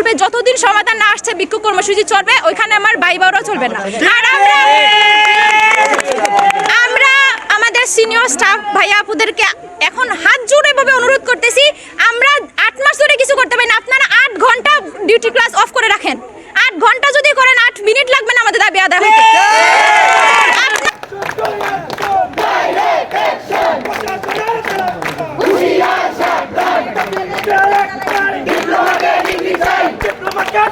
চলবে, যতদিন সমাধান না আসছে বিক্ষোভ কর্মসূচি চলবে, ওইখানে আমার ভাই বাবারাও চলবে না। আমরা আমরা আমাদের সিনিয়র স্টাফ ভাইয়া আপুদেরকে এখন হাত জোড়ে ভাবে অনুরোধ করতেছি, আমরা আট মাস ধরে কিছু করতে পারি না। আপনারা আট ঘণ্টা ডিউটি ক্লাস অফ করে রাখেন আট ঘণ্টা যদি করেন আট মিনিট লাগবে না আমাদের দাবি আদায় হতে আপনার-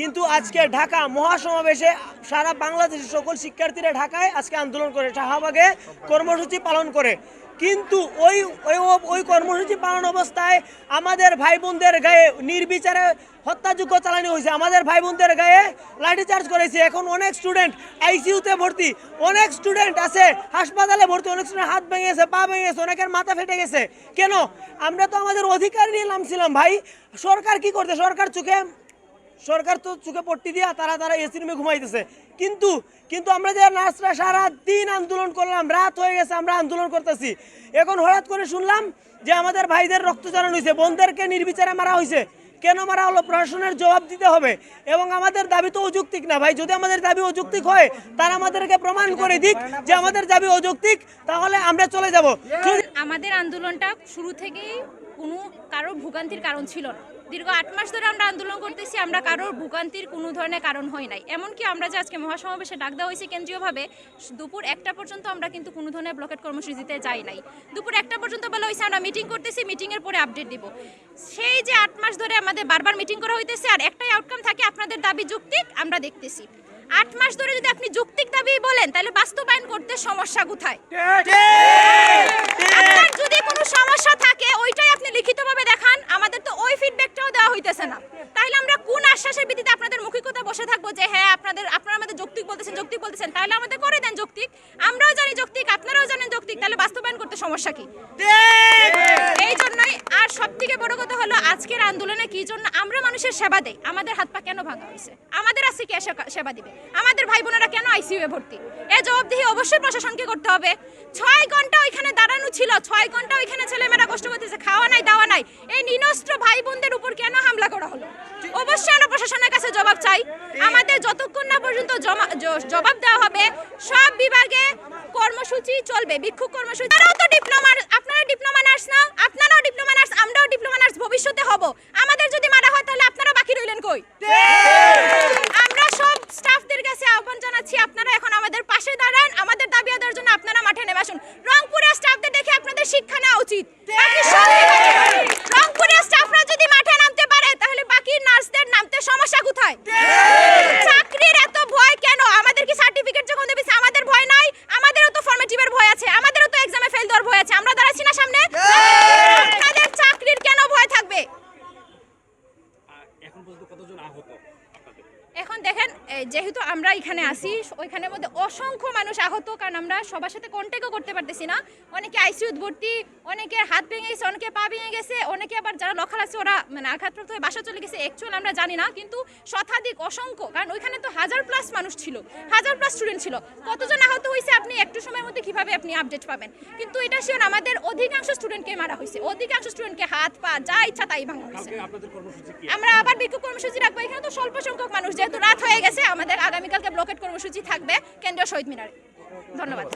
কিন্তু আজকে ঢাকা মহাসমাবেশে সারা বাংলাদেশের সকল শিক্ষার্থীরা ঢাকায় আজকে আন্দোলন করে, শাহবাগে কর্মসূচি পালন করে। কিন্তু ওই ওই কর্মসূচি পালন অবস্থায় আমাদের ভাই বোনদের গায়ে নির্বিচারে হত্যাযোগ্য চালানো হয়েছে। আমাদের ভাই বোনদের গায়ে লাঠিচার্জ করেছে। এখন অনেক স্টুডেন্ট আইসিইউতে ভর্তি, অনেক স্টুডেন্ট আছে, হাসপাতালে ভর্তি, অনেক স্টুডেন্ট হাত ভেঙে গেছে পা ভেঙে গেছে অনেকের মাথা ফেটে গেছে। কেন? আমরা তো আমাদের অধিকার নিয়ে নামছিলাম ভাই। সরকার কি করতে সরকার চোখে সরকার তো চোখে পট্টি দিয়া তারা তারা এসি রুমে ঘুমাইতেছে। কিন্তু কিন্তু আমরা যে নার্সরা সারা দিন আন্দোলন করলাম, রাত হয়ে গেছে, আমরা আন্দোলন করতেছি। এখন হঠাৎ করে শুনলাম যে আমাদের ভাইদের রক্ত জানানো হয়েছে, বোনদেরকে নির্বিচারে মারা হয়েছে। কেন মারা হলো? প্রশাসনের জবাব দিতে হবে। এবং আমাদের দাবি তো অযৌক্তিক না ভাই, যদি আমাদের দাবি অযৌক্তিক হয়, তারা আমাদেরকে প্রমাণ করে দিক যে আমাদের দাবি অযৌক্তিক, তাহলে আমরা চলে যাব। আমাদের আন্দোলনটা শুরু থেকেই কোনো কারোর ভোগান্তির কারণ ছিল না। দীর্ঘ আট মাস ধরে আমরা আন্দোলন করতেছি আমরা কারোর ভোগান্তির কোনো ধরনের কারণ হয় নাই। এমনকি আমরা যে আজকে মহাসমাবেশে ডাক দেওয়া হয়েছে কেন্দ্রীয়ভাবে দুপুর একটা পর্যন্ত আমরা কিন্তু কোনো ধরনের ব্লকেট কর্মসূচিতে যাই নাই। দুপুর একটা পর্যন্ত বলা হয়েছে আমরা মিটিং করতেছি মিটিংয়ের পরে আপডেট দিব। সেই যে আট মাস ধরে আমাদের বারবার মিটিং করা হইতেছে আর একটাই আউটকাম থাকে আপনাদের দাবি যৌক্তিক আমরা দেখতেছি। আট মাস ধরে যদি আপনি যুক্তিক দাবি বলেন তাহলে বাস্তবায়ন করতে সমস্যা কোথায়? আপনার যদি কোনো সমস্যা থাকে ওইটাই আপনি লিখিতভাবে দেখান আমাদের তো ওই ফিডব্যাকটাও দেওয়া হইতেছে না তাহলে আমরা কোন আশ্বাসের ভিত্তিতে আপনাদের মৌখিকতা বসে থাকব যে হ্যাঁ আপনাদের আপনারা আমাদের যৌক্তিক বলতেছেন যৌক্তিক বলতেছেন তাহলে আমাদের করে দেন যৌক্তিক। আমরাও জানি যৌক্তিক আপনারাও জানেন যৌক্তিক তাহলে বাস্তবায়ন করতে সমস্যা কি? এই জন্যই আর সব থেকে বড় কথা হলো আজকের আন্দোলনে কি জন্য আমরা মানুষের সেবা দেই? আমাদের হাত পা কেন ভাঙা হয়েছে? আমাদের আজকে কে সেবা- সেবা দিবে? আমাদের ভাই বোনেরা কেন আইসিইউ এ ভর্তি? এ জবাবদিহি অবশ্যই প্রশাসনকে করতে হবে। ছয় ঘণ্টা ওইখানে দাঁড়ানো ছিল ছয় ঘণ্টা ওইখানে ছেলেমেয়েরা কষ্ট করতেছে খাওয়া নাই দাওয়া নাই। এই নিনস্ত্র ভাই বোনদের উপর কেন হামলা করা হলো? অবশ্যই আমরা প্রশাসনের কাছে জবাব চাই। আমাদের যতক্ষণ না পর্যন্ত জবাব দেওয়া হবে, সব বিভাগে কর্মসূচি চলবে, বিক্ষোভ কর্মসূচি। তারাও তো ডিপ্লোমা আপনারা ডিপ্লোমা নার্স না, আপনারাও ডিপ্লোমা নার্স আমরাও ডিপ্লোমা নার্স ভবিষ্যতে হব। আমাদের যদি মারা হয়, তাহলে আপনারা বাকি রইলেন কই আমরা সব স্টাফদের কাছে আহ্বান জানাচ্ছি আপনারা এখন আমাদের পাশে দাঁড়ান আমাদের দাবি আদায়ের জন্য আপনারা মাঠে নেমে আসুন রংপুরের স্টাফদের দেখে আপনাদের শিক্ষা নেওয়া উচিত বাকি সব বিভাগে। রংপুরের স্টাফরা যদি মাঠে নামতে পারে তাহলে বাকি নার্সদের নামতে সমস্যা কোথায় চাকরির এত ভয় কেন আমাদের কি সার্টিফিকেট যখন দেবে আমাদের ভয় নাই আমাদেরও তো ফর্মেটিভের ভয় আছে আমাদেরও তো এক্সামে ফেল দেওয়ার ভয় আছে আমরা দাঁড়াচ্ছি না সামনে আপনাদের চাকরির কেন ভয় থাকবে এখন পর্যন্ত কতজন আহত এখন দেখেন যেহেতু আমরা এখানে আসি ওইখানের মধ্যে অসংখ্য মানুষ আহত কারণ আমরা সবার সাথে কন্ট্যাক্টও করতে পারতেছি না। অনেকে আইসিইউত ভর্তি অনেকে হাত ভেঙে গেছে অনেকে পা ভেঙে গেছে অনেকে আবার যারা লখাল আছে ওরা মানে আঘাতপ্রাপ্ত হয়ে বাসা চলে গেছে। অ্যাকচুয়াল আমরা জানি না কিন্তু শতাধিক অসংখ্য কারণ ওইখানে তো হাজার প্লাস মানুষ ছিল হাজার প্লাস স্টুডেন্ট ছিল। কতজন আহত হয়েছে আপনি একটু সময়ের মধ্যে কীভাবে আপনি আপডেট পাবেন? কিন্তু এটা শিওর আমাদের অধিকাংশ স্টুডেন্টকে মারা হয়েছে। অধিকাংশ স্টুডেন্টকে হাত পা যা ইচ্ছা তাই ভাঙা হয়েছে। আমরা আবার বিক্ষোভ কর্মসূচি রাখব। এখানে তো স্বল্প সংখ্যক মানুষ, যেহেতু রাত হয়ে গেছে, আমাদের আগামীকালকে ব্লকেট কর্মসূচি থাকবে কেন্দ্রীয় শহীদ মিনারে। ধন্যবাদ।